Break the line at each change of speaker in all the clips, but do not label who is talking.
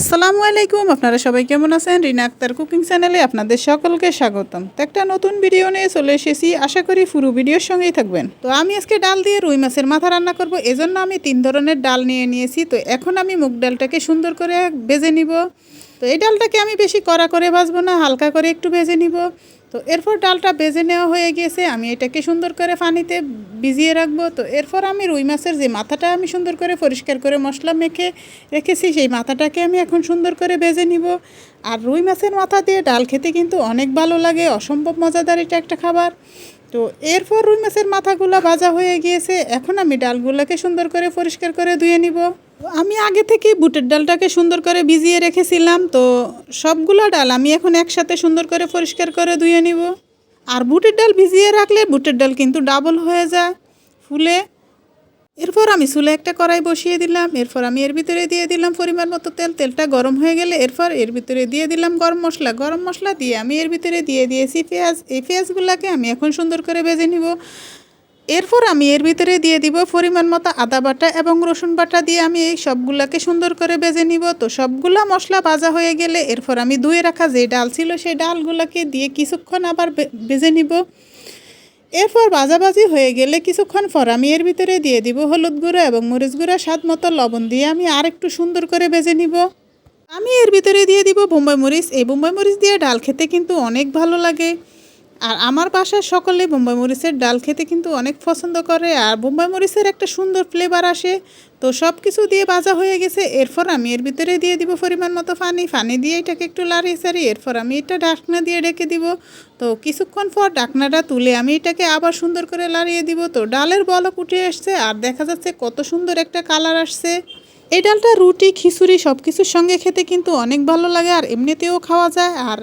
আসসালামু আলাইকুম, আপনারা সবাই কেমন আছেন? রিনা আক্তার কুকিং চ্যানেলে আপনাদের সকলকে স্বাগতম। তো একটা নতুন ভিডিও নিয়ে চলে এসেছি, আশা করি পুরো ভিডিওর সঙ্গেই থাকবেন। তো আমি আজকে ডাল দিয়ে রুই মাছের মাথা রান্না করব, এজন্য আমি তিন ধরনের ডাল নিয়ে নিয়েছি। তো এখন আমি মুগ ডালটাকে সুন্দর করে ভেজে নিব। তো এই ডালটাকে আমি বেশি কড়া করে ভাজবো না, হালকা করে একটু ভেজে নিব। তো এরপর ডালটা বেজে নেওয়া হয়ে গিয়েছে আমি এটাকে সুন্দর করে পানিতে ভিজিয়ে রাখব। তো এরপর আমি রুই মাছের যে মাথাটা আমি সুন্দর করে পরিষ্কার করে মশলা মেখে রেখেছি, সেই মাথাটাকে আমি এখন সুন্দর করে ভেজে নিব। আর রুই মাছের মাথা দিয়ে ডাল খেতে কিন্তু অনেক ভালো লাগে, অসম্ভব মজাদার এটা একটা খাবার। তো এরপর রুই মাছের মাথাগুলো ভাজা হয়ে গিয়েছে, এখন আমি ডালগুলোকে সুন্দর করে পরিষ্কার করে ধুয়ে নিব। আমি আগে থেকে বুটের ডালটাকে সুন্দর করে ভিজিয়ে রেখেছিলাম, তো সবগুলো ডাল আমি এখন একসাথে সুন্দর করে পরিষ্কার করে ধুয়ে নিব। আর বুটের ডাল ভিজিয়ে রাখলে বুটের ডাল কিন্তু ডাবল হয়ে যায়। ফুলে এরপর আমি চুলে একটা কড়াই বসিয়ে দিলাম। এরপর আমি এর ভিতরে দিয়ে দিলাম পরিমাণ মতো তেল। তেলটা গরম হয়ে গেলে এরপর এর ভিতরে দিয়ে দিলাম গরম মশলা। গরম মশলা দিয়ে আমি এর ভিতরে দিয়ে দিয়েছি পেঁয়াজ। এই পেঁয়াজগুলোকে আমি এখন সুন্দর করে ভেজে নিব। এরপর আমি এর ভিতরে দিয়ে দিব পরিমাণ মতো আদা বাটা এবং রসুন বাটা দিয়ে আমি এই সবগুলোকে সুন্দর করে বেজে নিব। তো সবগুলা মশলা ভাজা হয়ে গেলে এরপর আমি ধুয়ে রাখা যে ডাল ছিল সেই ডালগুলোকে দিয়ে কিছুক্ষণ আবার বে- ভেজে নিব। এরপর ভাজাভাজি হয়ে গেলে কিছুক্ষণ পর আমি এর ভিতরে দিয়ে দিব হলুদ গুঁড়ো এবং মরিচ গুঁড়ো, স্বাদ মতো লবণ দিয়ে আমি আর একটু সুন্দর করে ভেজে নিব। আমি এর ভিতরে দিয়ে দিব বোম্বাই মরিচ। এই বোম্বাই মরিচ দিয়ে ডাল খেতে কিন্তু অনেক ভালো লাগে। আর আমার বাসায় সকলে বোম্বাই মরিচের ডাল খেতে কিন্তু অনেক পছন্দ করে, আর বোম্বাই মরিচের একটা সুন্দর ফ্লেভার আসে। তো সব কিছু দিয়ে ভাজা হয়ে গেছে, এরপর আমি এর ভিতরে দিয়ে দিব পরিমাণ মতো পানি। পানি দিয়ে এটাকে একটু লাড়িয়ে সারি এরপর আমি এটা ঢাকনা দিয়ে ঢেকে দিব। তো কিছুক্ষণ পর ঢাকনাটা তুলে আমি এটাকে আবার সুন্দর করে লাড়িয়ে দিব। তো ডালের বলক উঠে আসছে, আর দেখা যাচ্ছে কত সুন্দর একটা কালার আসছে। এই ডালটা রুটি, খিচুড়ি সব কিছুর সঙ্গে খেতে কিন্তু অনেক ভালো লাগে, আর এমনিতেও খাওয়া যায়। আর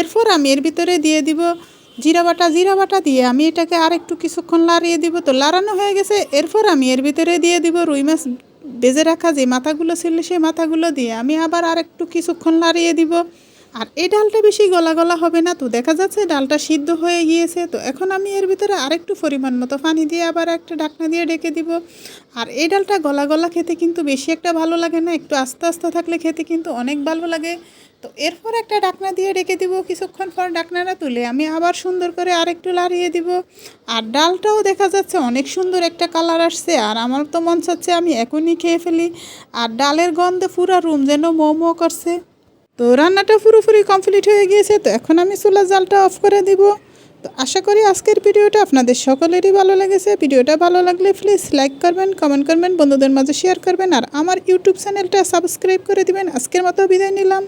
এরপর আমি এর ভিতরে দিয়ে দিব জিরা বাটা জিরা বাটা দিয়ে আমি এটাকে আর একটু কিছুক্ষণ লাড়িয়ে দিব। তো লাড়ানো হয়ে গেছে, এরপর আমি এর ভিতরে দিয়ে দিব রুই মাছ বেজে রাখা যে মাথাগুলো ছিল, সেই মাথাগুলো দিয়ে আমি আবার আর একটু কিছুক্ষণ লাড়িয়ে দিব। আর এই ডালটা বেশি গলা গলা হবে না তো দেখা যাচ্ছে ডালটা সিদ্ধ হয়ে গিয়েছে। তো এখন আমি এর ভিতরে আরেকটু পরিমাণ মতো পানি দিয়ে আবার একটা ঢাকনা দিয়ে ডেকে দিব। আর এই ডালটা গলা গলা খেতে কিন্তু বেশি একটা ভালো লাগে না, একটু আস্তে আস্তে থাকলে খেতে কিন্তু অনেক ভালো লাগে। তো এরপর একটা ডাকনা দিয়ে ডেকে দিব, কিছুক্ষণ পর ডাকনাটা তুলে আমি আবার সুন্দর করে আরেকটু লাড়িয়ে দিব। আর ডালটাও দেখা যাচ্ছে অনেক সুন্দর একটা কালার আসছে আর আমার তো মন চাচ্ছে আমি এখনই খেয়ে ফেলি। আর ডালের গন্ধে পুরো রুম যেন মোমো করছে। তো রান্নাটা পুরোপুরি কমপ্লিট হয়ে গিয়েছে, তো এখন আমি চুলা জালটা অফ করে দিব। তো আশা করি আজকের ভিডিওটা আপনাদের সকলেরই ভালো লেগেছে। ভিডিওটা ভালো লাগলে প্লিজ লাইক করবেন কমেন্ট করবেন, বন্ধুদের মাঝে শেয়ার করবেন, আর আমার ইউটিউব চ্যানেলটা সাবস্ক্রাইব করে দিবেন। আজকের মতো বিদায় নিলাম।